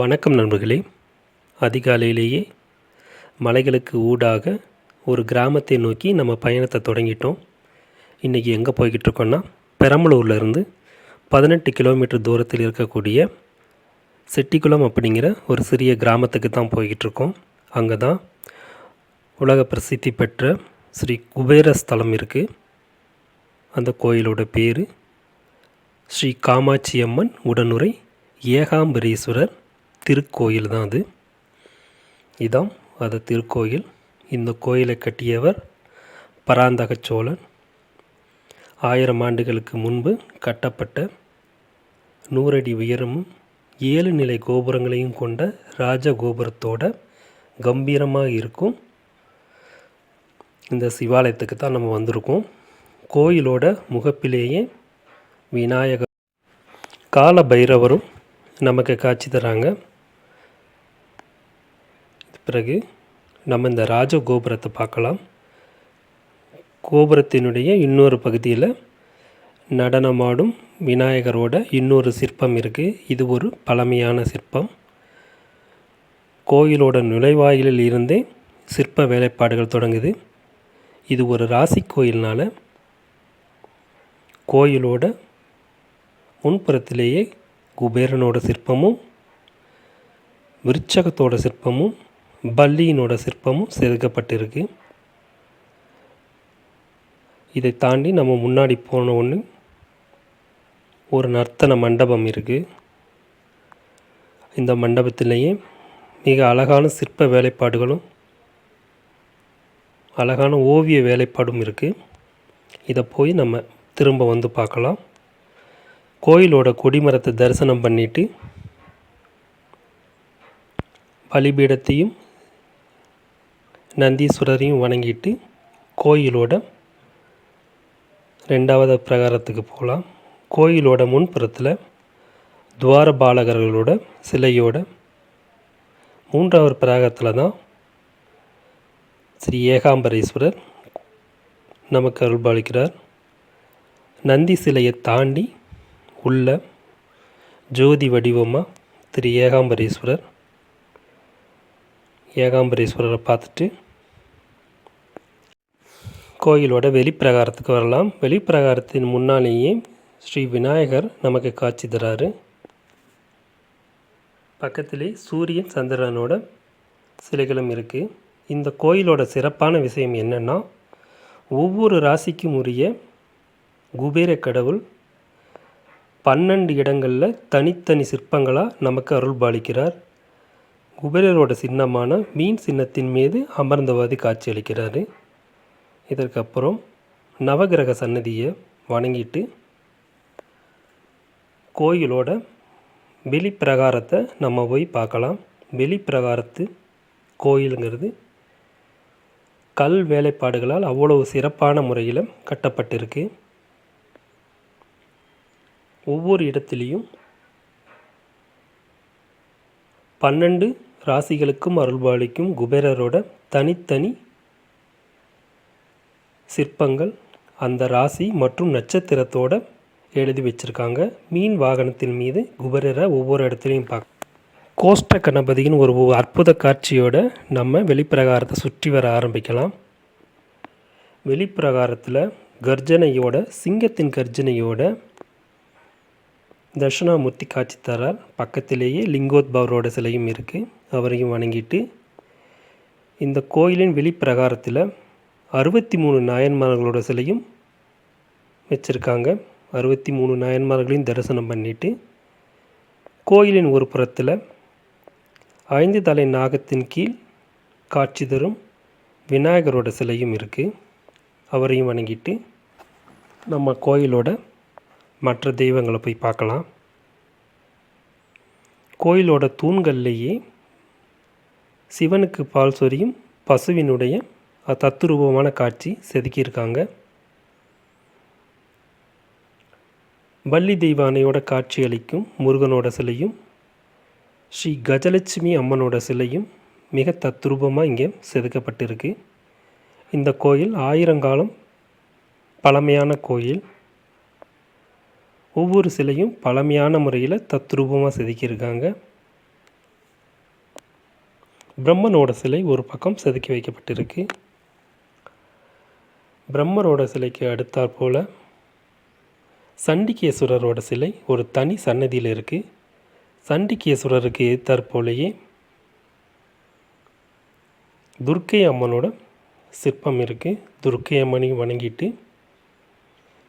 வணக்கம் நண்பர்களே. அதிகாலையிலேயே மலைகளுக்கு ஊடாக ஒரு கிராமத்தை நோக்கி நம்ம பயணத்தை தொடங்கிட்டோம். இன்றைக்கி எங்கே போய்கிட்டு இருக்கோன்னா பெரம்பலூர்லேருந்து பதினெட்டு கிலோமீட்டர் தூரத்தில் இருக்கக்கூடிய செட்டிக்குளம் அப்படிங்கிற ஒரு சிறிய கிராமத்துக்கு தான் போய்கிட்டுருக்கோம். அங்கே தான் உலக பிரசித்தி பெற்ற ஸ்ரீ குபேர ஸ்தலம் இருக்குது அந்த கோயிலோட பேர் ஸ்ரீ காமாட்சி அம்மன் உடனுரை ஏகாம்பரீஸ்வரர் திருக்கோயில் தான் அது. இதான் அது திருக்கோயில். இந்த கோயிலை கட்டியவர் பராந்தக சோழன் ஆயிரம் ஆண்டுகளுக்கு முன்பு கட்டப்பட்ட நூறடி உயரமும் ஏழு நிலை கோபுரங்களையும் கொண்ட ராஜ கோபுரத்தோட கம்பீரமாக இருக்கும் இந்த சிவாலயத்துக்கு தான் நம்ம வந்திருக்கோம். கோயிலோட முகப்பிலேயே விநாயகர் கால பைரவரும் நமக்கு காட்சி தராங்க. பிறகு நம்ம இந்த ராஜ கோபுரத்தை பார்க்கலாம். கோபுரத்தினுடைய இன்னொரு பகுதியில் நடனமாடும் விநாயகரோட இன்னொரு சிற்பம் இருக்குது இது ஒரு பழமையான சிற்பம். கோயிலோட நுழைவாயிலில் இருந்தே சிற்ப வேலைப்பாடுகள் தொடங்குது. இது ஒரு ராசி கோயில்னால் கோயிலோட முன்புறத்திலேயே குபேரனோட சிற்பமும் விருச்சகத்தோட சிற்பமும் பல்லியினோட சிற்பமும் செதுக்கப்பட்டிருக்கு. இதை தாண்டி நம்ம முன்னாடி போன ஒன்று ஒரு நர்த்தன மண்டபம் இருக்குது இந்த மண்டபத்திலேயே மிக அழகான சிற்ப வேலைப்பாடுகளும் அழகான ஓவிய வேலைப்பாடும் இருக்குது இதை போய் நம்ம திரும்ப வந்து பார்க்கலாம். கோயிலோட கொடிமரத்தை தரிசனம் பண்ணிவிட்டு பலிபீடத்தையும் நந்தீஸ்வரரையும் வணங்கிட்டு கோயிலோட ரெண்டாவது பிரகாரத்துக்கு போகலாம். கோயிலோட முன்புறத்தில் துவாரபாலகர்களோட சிலையோட மூன்றாவது பிராகத்தில் தான் ஸ்ரீ ஏகாம்பரேஸ்வரர் நமக்கு அருள்பாலிக்கிறார். நந்தி சிலையை தாண்டி உள்ள ஜோதி வடிவமாக திரு ஏகாம்பரேஸ்வரர் ஏகாம்பரேஸ்வரரை பார்த்துட்டு கோயிலோட வெளிப்பிரகாரத்துக்கு வரலாம். வெளிப்பிரகாரத்தின் முன்னாலேயே ஸ்ரீ விநாயகர் நமக்கு காட்சி தராரு. பக்கத்திலே சூரியன் சந்திரனோட சிலைகளும் இருக்குது இந்த கோயிலோட சிறப்பான விஷயம் என்னென்னா ஒவ்வொரு ராசிக்கும் உரிய குபேர கடவுள் பன்னெண்டு இடங்களில் தனித்தனி சிற்பங்களாக நமக்கு அருள்பாலிக்கிறார். குபேரரோட சின்னமான மீன் சின்னத்தின் மீது அமர்ந்தவாதி காட்சியளிக்கிறாரு. இதற்கப்புறம் நவகிரக சன்னதியை வணங்கிட்டு கோயிலோட வெளிப்பிரகாரத்தை நம்ம போய் பார்க்கலாம். வெளிப்பிரகாரத்து கோயிலுங்கிறது கல் வேலைப்பாடுகளால் அவ்வளவு சிறப்பான முறையில் கட்டப்பட்டிருக்கு. ஒவ்வொரு இடத்துலையும் பன்னெண்டு ராசிகளுக்கும் அருள்பாலிக்கும் குபேரரோட தனித்தனி சிற்பங்கள் அந்த ராசி மற்றும் நட்சத்திரத்தோட எழுதி வச்சுருக்காங்க. மீன் வாகனத்தின் மீது குபேரரை ஒவ்வொரு இடத்துலையும் பார்க்க கோஷ்ட கணபதியின் ஒரு அற்புத காட்சியோட நம்ம வெளிப்பிரகாரத்தை சுற்றி வர ஆரம்பிக்கலாம். வெளிப்பிரகாரத்தில் கர்ஜனையோட சிங்கத்தின் கர்ஜனையோட தட்சிணாமூர்த்தி காட்சி தரார் பக்கத்திலேயே லிங்கோத்பவரோட சிலையும் இருக்குது அவரையும் வணங்கிட்டு இந்த கோயிலின் வெளிப்பிரகாரத்தில் அறுபத்தி மூணு நாயன்மார்களோட சிலையும் வச்சுருக்காங்க. அறுபத்தி மூணு நாயன்மார்களையும் தரிசனம் பண்ணிவிட்டு கோயிலின் ஒரு புறத்தில் ஐந்து தலை நாகத்தின் கீழ் காட்சி தரும் விநாயகரோட சிலையும் இருக்குது அவரையும் வணங்கிட்டு நம்ம கோயிலோட மற்ற தெய்வங்களை போய் பார்க்கலாம். கோயிலோட தூண்கள்லேயே சிவனுக்கு பால் சொரியும் பசுவினுடைய தத்துரூபமான காட்சி செதுக்கியிருக்காங்க. வள்ளி தெய்வானையோட காட்சி அளிக்கும் முருகனோட சிலையும் ஸ்ரீ கஜலட்சுமி அம்மனோட சிலையும் மிக தத்ரூபமாக இங்கே செதுக்கப்பட்டிருக்கு. இந்த கோயில் ஆயிரங்காலம் பழமையான கோயில். ஒவ்வொரு சிலையும் பழமையான முறையில் தத்ரூபமாக செதுக்கியிருக்காங்க. பிரம்மனோட சிலை ஒரு பக்கம் செதுக்கி வைக்கப்பட்டிருக்கு. பிரம்மரோட சிலைக்கு அடுத்தாற் போல் சண்டிகேஸ்வரரோட சிலை ஒரு தனி சன்னதியில் இருக்குது சண்டிகேஸ்வரருக்கு எதிர்த்தாற்போலேயே துர்க்கை அம்மனோட சிற்பம் இருக்குது துர்க்கை அம்மனையும் வணங்கிட்டு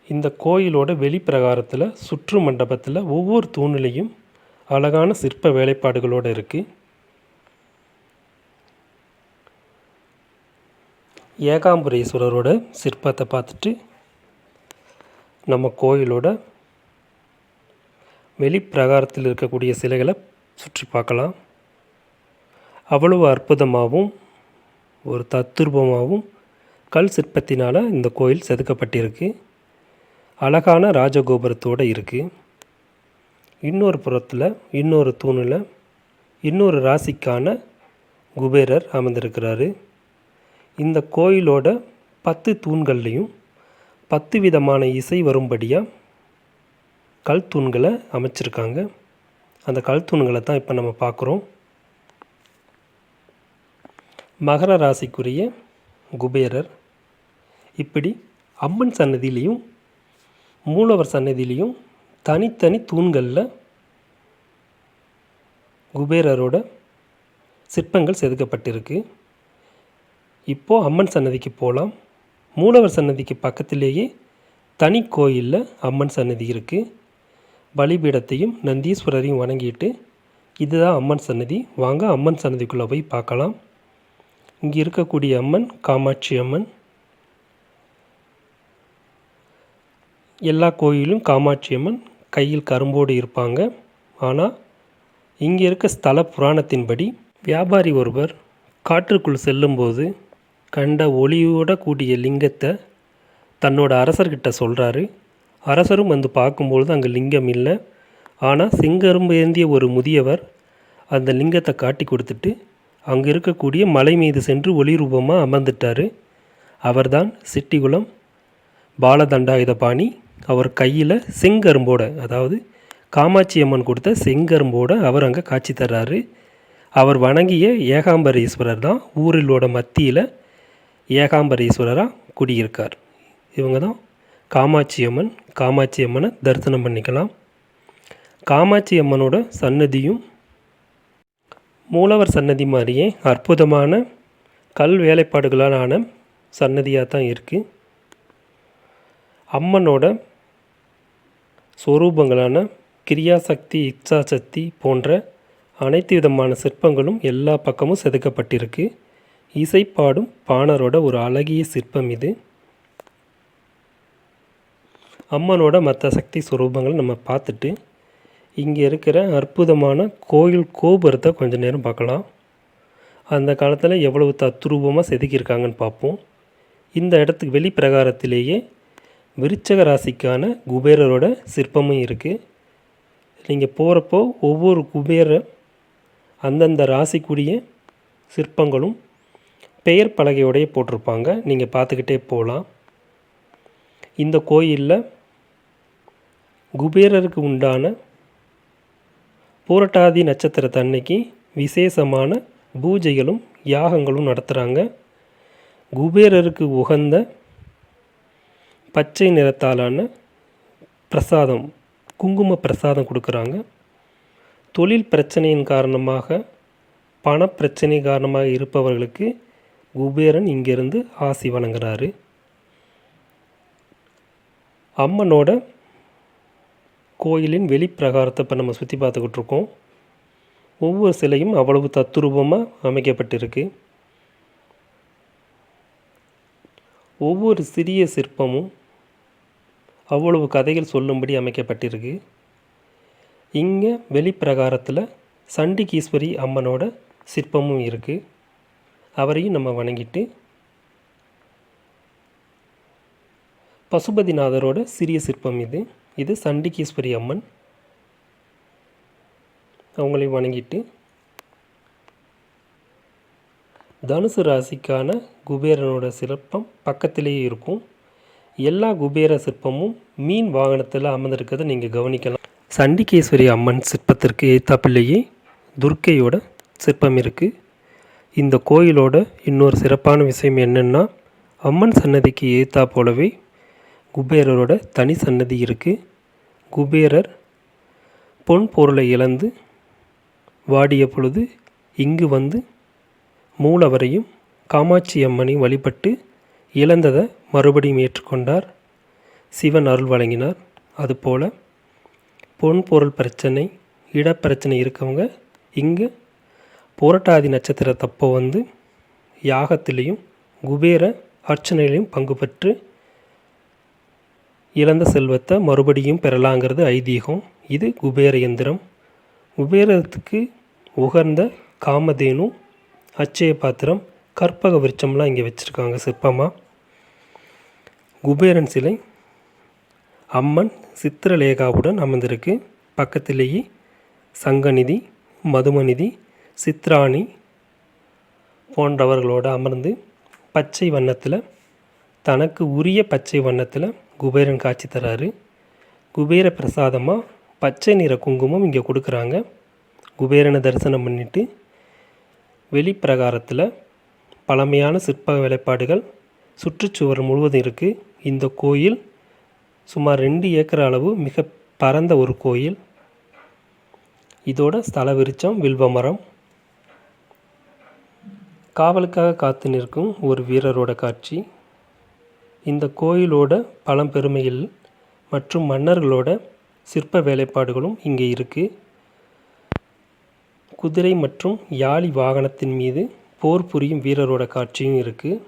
இந்த கோயிலோட வெளிப்பிரகாரத்தில் சுற்று மண்டபத்தில் ஒவ்வொரு தூணிலையும் அழகான சிற்ப வேலைப்பாடுகளோடு இருக்குது ஏகாம்பரேஸ்வரரோட சிற்பத்தை பார்த்துட்டு நம்ம கோயிலோட வெளிப்பிரகாரத்தில் இருக்கக்கூடிய சிலைகளை சுற்றி பார்க்கலாம். அவ்வளவு அற்புதமாகவும் ஒரு தத்துரூபமாகவும் கல் சிற்பத்தினால் இந்த கோயில் செதுக்கப்பட்டிருக்கு. அழகான ராஜகோபுரத்தோடு இருக்குது இன்னொரு புறத்தில் இன்னொரு தூணில் இன்னொரு ராசிக்கான குபேரர் அமர்ந்திருக்கிறாரு. இந்த கோயிலோட பத்து தூண்கள்லேயும் பத்து விதமான இசை வரும்படியாக கல் தூண்களை அமைச்சிருக்காங்க. அந்த கல் தூண்களை தான் இப்போ நம்ம பார்க்குறோம். மகர ராசிக்குரிய குபேரர். இப்படி அம்மன் சன்னதியிலையும் மூலவர் சன்னதியிலையும் தனித்தனி தூண்களில் குபேரரோட சிற்பங்கள் செதுக்கப்பட்டிருக்கு. இப்போது அம்மன் சன்னதிக்கு போகலாம் மூலவர் சன்னதிக்கு பக்கத்திலேயே தனி கோயிலில் அம்மன் சன்னதி இருக்குது பலிபீடத்தையும் நந்தீஸ்வரரையும் வணங்கிட்டு இதுதான் அம்மன் சன்னதி வாங்க அம்மன் சன்னதிக்குள்ளே போய் பார்க்கலாம். இங்கே இருக்கக்கூடிய அம்மன் காமாட்சி அம்மன் எல்லா கோயிலும் காமாட்சி அம்மன் கையில் கரும்போடு இருப்பாங்க. ஆனால் இங்கே இருக்க ஸ்தல புராணத்தின்படி வியாபாரி ஒருவர் காற்றுக்குள் செல்லும்போது கண்ட ஒளியோட கூடிய லிங்கத்தை தன்னோட அரசர்கிட்ட சொல்கிறாரு அரசரும் வந்து பார்க்கும்பொழுது அங்கே லிங்கம் இல்லை. ஆனால் செங்கரும்பு ஏந்திய ஒரு முதியவர் அந்த லிங்கத்தை காட்டி கொடுத்துட்டு அங்கே இருக்கக்கூடிய மலை மீது சென்று ஒளி ரூபமாக அமர்ந்துட்டார். அவர்தான் சிட்டிகுளம் பாலதண்டாயுதபாணி அவர் கையில் செங்கரும்போட அதாவது காமாட்சி அம்மன் கொடுத்த செங்கரும்போடு அவர் அங்கே காட்சி தர்றாரு. அவர் வணங்கிய ஏகாம்பரீஸ்வரர் தான் ஊரிலோட மத்தியில் ஏகாம்பரீஸ்வரராக குடியிருக்கார். இவங்க தான் காமாட்சி அம்மன் காமாட்சி அம்மனை தரிசனம் பண்ணிக்கலாம். காமாட்சி அம்மனோட சன்னதியும் மூலவர் சன்னதி மாதிரியே அற்புதமான கல் வேலைப்பாடுகளால் ஆன சன்னதியாக தான் இருக்குது அம்மனோட ஸ்வரூபங்களான கிரியாசக்தி இச்சாசக்தி போன்ற அனைத்து விதமான சிற்பங்களும் எல்லா பக்கமும் செதுக்கப்பட்டிருக்கு. இசைப்பாடும் பாணரோட ஒரு அழகிய சிற்பம் இது. அம்மனோட மற்ற சக்தி ஸ்வரூபங்களை நம்ம பார்த்துட்டு இங்கே இருக்கிற அற்புதமான கோயில் கோபுரத்தை கொஞ்சம் நேரம் பார்க்கலாம். அந்த காலத்தில் எவ்வளவு தத்ரூபமாக செதுக்கியிருக்காங்கன்னு பார்ப்போம். இந்த இடத்துக்கு வெளி பிரகாரத்திலேயே விருச்சக ராசிக்கான குபேரரோட சிற்பமும் இருக்குது நீங்கள் போகிறப்போ ஒவ்வொரு குபேர அந்தந்த ராசிக்குரிய சிற்பங்களும் பெயர் பலகையோடையே போட்டிருப்பாங்க. நீங்கள் பார்த்துக்கிட்டே போகலாம் இந்த கோயிலில் குபேரருக்கு உண்டான பூரட்டாதி நட்சத்திரத்தன்னைக்கு விசேஷமான பூஜைகளும் யாகங்களும் நடத்துகிறாங்க குபேரருக்கு உகந்த பச்சை நிறத்தாலான பிரசாதம் குங்கும பிரசாதம் கொடுக்குறாங்க. தொழில் பிரச்சனையின் காரணமாக பணப்பிரச்சனை காரணமாக இருப்பவர்களுக்கு குபேரன் இங்கேருந்து ஆசி வழங்குறாரு. அம்மனோட கோயிலின் வெளிப்பிரகாரத்தை இப்போ நம்ம சுற்றி பார்த்துக்கிட்டு இருக்கோம். ஒவ்வொரு சிலையும் அவ்வளவு தத்துரூபமாக அமைக்கப்பட்டிருக்கு. ஒவ்வொரு சிறிய சிற்பமும் அவ்வளவு கதைகள் சொல்லும்படி அமைக்கப்பட்டிருக்கு. இங்கே வெளிப்பிரகாரத்தில் சண்டிகீஸ்வரி அம்மனோட சிற்பமும் இருக்குது அவரையும் நம்ம வணங்கிட்டு பசுபதிநாதரோட சிறிய சிற்பம் இது. இது சண்டிகீஸ்வரி அம்மன். அவங்களையும் வணங்கிட்டு தனுசு ராசிக்கான குபேரனோட சிற்பம் பக்கத்திலேயே இருக்கும். எல்லா குபேர சிற்பமும் மீன் வாகனத்தில் அமர்ந்திருக்கிறத நீங்கள் கவனிக்கலாம். சண்டிகேஸ்வரி அம்மன் சிற்பத்திற்கு ஏத்தாப்பிலேயே துர்க்கையோட சிற்பம் இருக்குது இந்த கோயிலோட இன்னொரு சிறப்பான விஷயம் என்னென்னா அம்மன் சன்னதிக்கு ஏத்தா போலவே குபேரரோட தனி சன்னதி இருக்குது குபேரர் பொன் பொருளை இழந்து வாடிய பொழுது இங்கு வந்து மூலவரையும் காமாட்சி அம்மனையும் வழிபட்டு இழந்ததை மறுபடியும் ஏற்றுக்கொண்டார். சிவன் அருள் வழங்கினார். அதுபோல் பொன் பொருள் பிரச்சனை இடப்பிரச்சனை இருக்கவங்க இங்கு புரட்டாதி நட்சத்திரத்தப்போ வந்து யாகத்திலையும் குபேர அர்ச்சனையிலையும் பங்கு பெற்று இழந்த செல்வத்தை மறுபடியும் பெறலாங்கிறது ஐதீகம். இது குபேர எந்திரம். குபேரத்துக்கு உகந்த காமதேனு அச்சய பாத்திரம் கற்பக விருட்சம்லாம் இங்கே வச்சுருக்காங்க சிற்பமாக குபேரன் சிலை அம்மன் சித்திரலேகாவுடன் அமர்ந்திருக்கு. பக்கத்திலேயே சங்கநிதி மதுமநிதி சித்ராணி போன்றவர்களோடு அமர்ந்து பச்சை வண்ணத்தில் தனக்கு உரிய பச்சை வண்ணத்தில் குபேரன் காட்சி தராரு. குபேர பிரசாதமாக பச்சை நிற குங்குமம் இங்கே கொடுக்குறாங்க. குபேரனை தரிசனம் பண்ணிவிட்டு வெளிப்பிரகாரத்தில் பழமையான சிற்ப வேலைப்பாடுகள் சுற்றுச்சுவர் முழுவதும் இருக்குது இந்த கோயில் சுமார் ரெண்டு ஏக்கர் அளவு மிக பரந்த ஒரு கோயில். இதோட ஸ்தல விருச்சம் வில்வ மரம். காவலுக்காக காத்து நிற்கும் ஒரு வீரரோட காட்சி. இந்த கோயிலோட பழம்பெருமையில் மற்றும் மன்னர்களோட சிற்ப வேலைப்பாடுகளும் இங்கே இருக்குது குதிரை மற்றும் யாழி வாகனத்தின் மீது போர் புரியும் வீரரோட காட்சியும் இருக்குது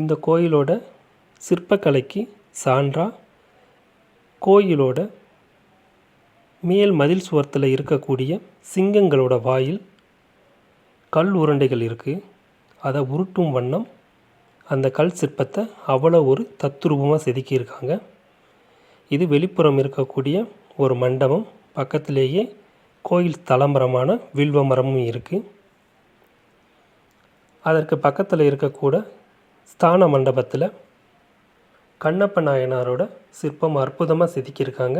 இந்த கோயிலோட சிற்பக்கலைக்கு சான்றா கோயிலோட மேல் மதில் சுவரத்தில் இருக்கக்கூடிய சிங்கங்களோட வாயில் கல் உருண்டைகள் இருக்குது அதை உருட்டும் வண்ணம் அந்த கல் சிற்பத்தை அவ்வளோ ஒரு தத்ரூபமாக செதுக்கியிருக்காங்க. இது வெளிப்புறம் இருக்கக்கூடிய ஒரு மண்டபம். பக்கத்திலேயே கோயில் தலமரமான வில்வ மரமும் இருக்குது அதற்கு பக்கத்தில் இருக்கக்கூட ஸ்தான மண்டபத்தில் கண்ணப்ப நாயனாரோட சிற்பம் அற்புதமாக செதுக்கியிருக்காங்க.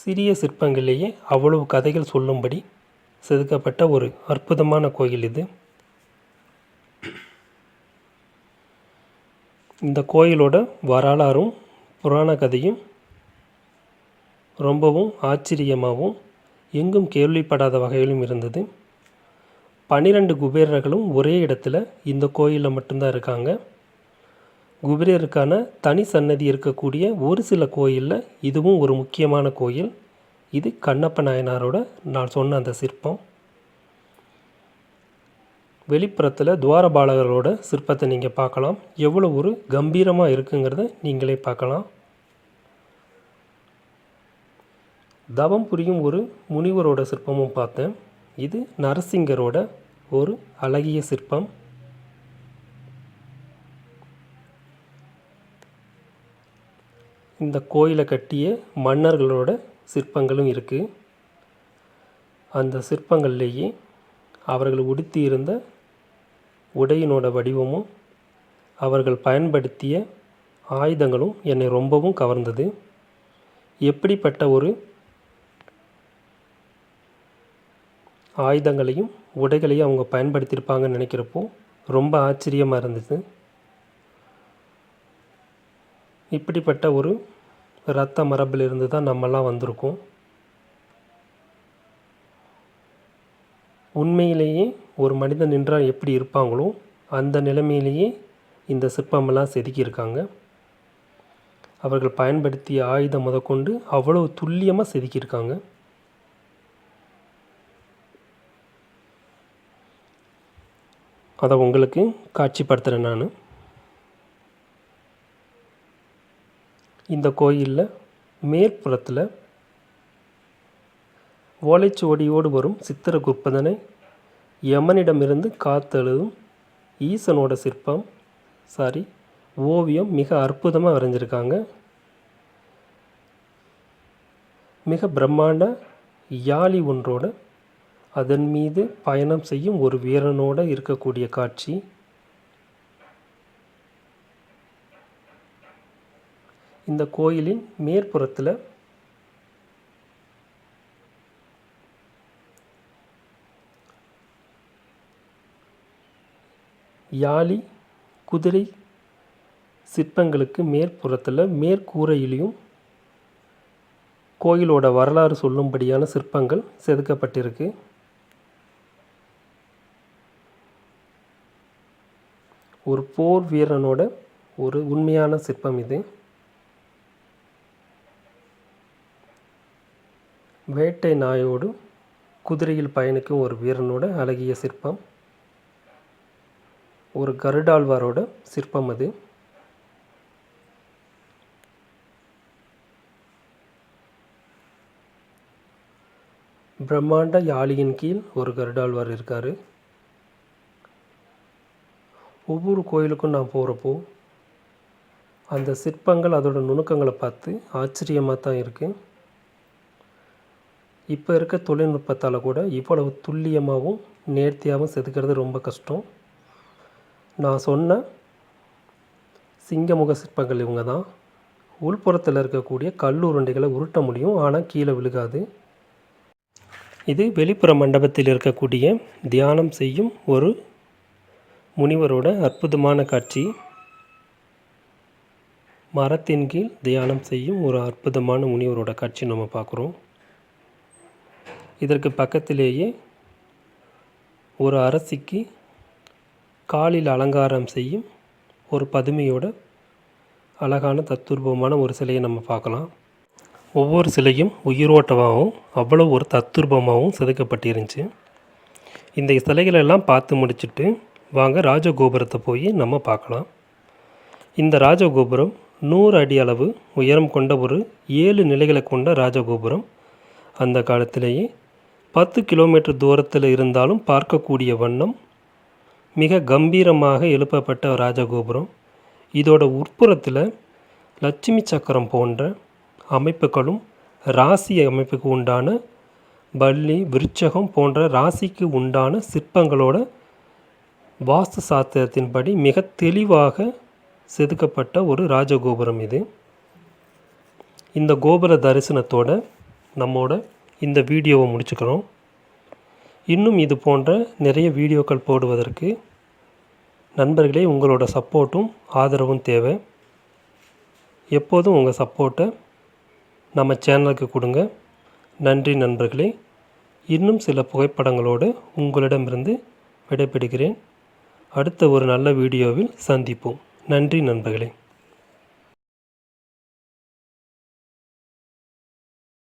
சிறிய சிற்பங்களிலேயே அவ்வளவு கதைகள் சொல்லும்படி செதுக்கப்பட்ட ஒரு அற்புதமான கோயில் இது. இந்த கோயிலோட வரலாறும் புராண கதையும் ரொம்பவும் ஆச்சரியமாகவும் எங்கும் கேள்விப்படாத வகையிலும் இருந்தது. பன்னிரெண்டு குபேரர்களும் ஒரே இடத்துல இந்த கோயிலில் மட்டும்தான் இருக்காங்க. குபேரருக்கான தனி சன்னதி இருக்கக்கூடிய ஒரு சில கோயிலில் இதுவும் ஒரு முக்கியமான கோயில். இது கண்ணப்ப நாயனாரோட நான் சொன்ன அந்த சிற்பம். வெளிப்புறத்தில் துவாரபாலகரோட சிற்பத்தை நீங்கள் பார்க்கலாம். எவ்வளோ ஒரு கம்பீரமாக இருக்குங்கிறத நீங்களே பார்க்கலாம். தவம் புரியும் ஒரு முனிவரோட சிற்பமும் பார்த்தேன். இது நரசிங்கரோட ஒரு அழகிய சிற்பம். இந்த கோயிலை கட்டிய மன்னர்களோட சிற்பங்களும் இருக்குது அந்த சிற்பங்கள்லேயே அவர்கள் உடுத்தியிருந்த உடையினோட வடிவமும் அவர்கள் பயன்படுத்திய ஆயுதங்களும் என்னை ரொம்பவும் கவர்ந்தது. எப்படிப்பட்ட ஒரு ஆயுதங்களையும் உடைகளையும் அவங்க பயன்படுத்தியிருப்பாங்கன்னு நினைக்கிறப்போ ரொம்ப ஆச்சரியமாக இருந்தது. இப்படிப்பட்ட ஒரு இரத்த மரபிலிருந்து தான் நம்மெல்லாம் வந்திருக்கோம். உண்மையிலேயே ஒரு மனிதன் நின்றால் எப்படி இருப்பாங்களோ அந்த நிலைமையிலேயே இந்த சிற்பமெல்லாம் செதுக்கியிருக்காங்க. அவர்கள் பயன்படுத்திய ஆயுதம் முதற்கொண்டு அவ்வளவு துல்லியமாக செதுக்கியிருக்காங்க. அதை உங்களுக்கு காட்சிப்படுத்துகிறேன் நான். இந்த கோயிலில் மேற்புறத்தில் ஓலைச்சுவடியோடு வரும் சித்திர குற்பதனை யமனிடமிருந்து காத்தெழுதும் ஈசனோட சிற்பம் சாரி ஓவியம் மிக அற்புதமாக வரைஞ்சிருக்காங்க. மிக பிரம்மாண்ட யாழி ஒன்றோட அதன் மீது பயணம் செய்யும் ஒரு வீரனோடு இருக்கக்கூடிய காட்சி. இந்த கோயிலின் மேற்புறத்தில் யாழி குதிரை சிற்பங்களுக்கு மேற்புறத்தில் மேற்கூரையிலையும் கோயிலோட வரலாறு சொல்லும்படியான சிற்பங்கள் செதுக்கப்பட்டிருக்கு. ஒரு போர் வீரனோட ஒரு உண்மையான சிற்பம் இது. வேட்டை நாயோடு குதிரையில் பயணிக்கும் ஒரு வீரனோட அழகிய சிற்பம். ஒரு கருடாழ்வாரோட சிற்பம் அது. பிரம்மாண்ட யாழியின் கீழ் ஒரு கருடாழ்வார் இருக்கார். ஒவ்வொரு கோயிலுக்கும் நான் போகிறப்போ அந்த சிற்பங்கள் அதோட நுணுக்கங்களை பார்த்து ஆச்சரியமாக தான் இருக்குது இப்போ இருக்க தொழில்நுட்பத்தால் கூட இவ்வளவு துல்லியமாகவும் நேர்த்தியாகவும் செதுக்கிறது ரொம்ப கஷ்டம். நான் சொன்ன சிங்கமுக சிற்பங்கள் இவங்க தான். உள்புறத்தில் இருக்கக்கூடிய கல் உருண்டைகளை உருட்ட முடியும் ஆனால் கீழே விழுகாது. இது வெளிப்புற மண்டபத்தில் இருக்கக்கூடிய தியானம் செய்யும் ஒரு முனிவரோட அற்புதமான காட்சி. மரத்தின் கீழ் தியானம் செய்யும் ஒரு அற்புதமான முனிவரோட காட்சி நம்ம பார்க்குறோம். இதற்கு பக்கத்திலேயே ஒரு அரசிக்கு காலில் அலங்காரம் செய்யும் ஒரு பதுமையோட அழகான தத்துரூபமான ஒரு சிலையை நம்ம பார்க்கலாம். ஒவ்வொரு சிலையும் உயிரோட்டமாகவும் அவ்வளோ ஒரு தத்துரூபமாகவும் செதுக்கப்பட்டிருந்துச்சு. இந்த சிலைகளெல்லாம் பார்த்து முடிச்சுட்டு வாங்க ராஜகோபுரத்தை போய் நம்ம பார்க்கலாம். இந்த ராஜகோபுரம் நூறு அடி அளவு உயரம் கொண்ட ஒரு ஏழு நிலைகளை கொண்ட ராஜகோபுரம். அந்த காலத்திலேயே பத்து கிலோமீட்டர் தூரத்தில் இருந்தாலும் பார்க்கக்கூடிய வண்ணம் மிக கம்பீரமாக எழுப்பப்பட்ட ராஜகோபுரம். இதோட உட்புறத்தில் லட்சுமி சக்கரம் போன்ற அமைப்புகளும் ராசி அமைப்புக்கு உண்டான பள்ளி விருச்சகம் போன்ற ராசிக்கு உண்டான சிற்பங்களோட வாஸ்து சாஸ்திரத்தின்படி மிக தெளிவாக செதுக்கப்பட்ட ஒரு ராஜகோபுரம் இது. இந்த கோபுர தரிசனத்தோட நம்மோட இந்த வீடியோவை முடிச்சுக்கிறோம். இன்னும் இது போன்ற நிறைய வீடியோக்கள் போடுவதற்கு நண்பர்களே உங்களோட சப்போர்ட்டும் ஆதரவும் தேவை. எப்போதும் உங்கள் சப்போர்ட்டை நம்ம சேனலுக்கு கொடுங்க. நன்றி நண்பர்களே. இன்னும் சில புகைப்படங்களோடு உங்களிடமிருந்து விடைபெறுகிறேன். அடுத்த ஒரு நல்ல வீடியோவில் சந்திப்போம். நன்றி நண்பர்களே.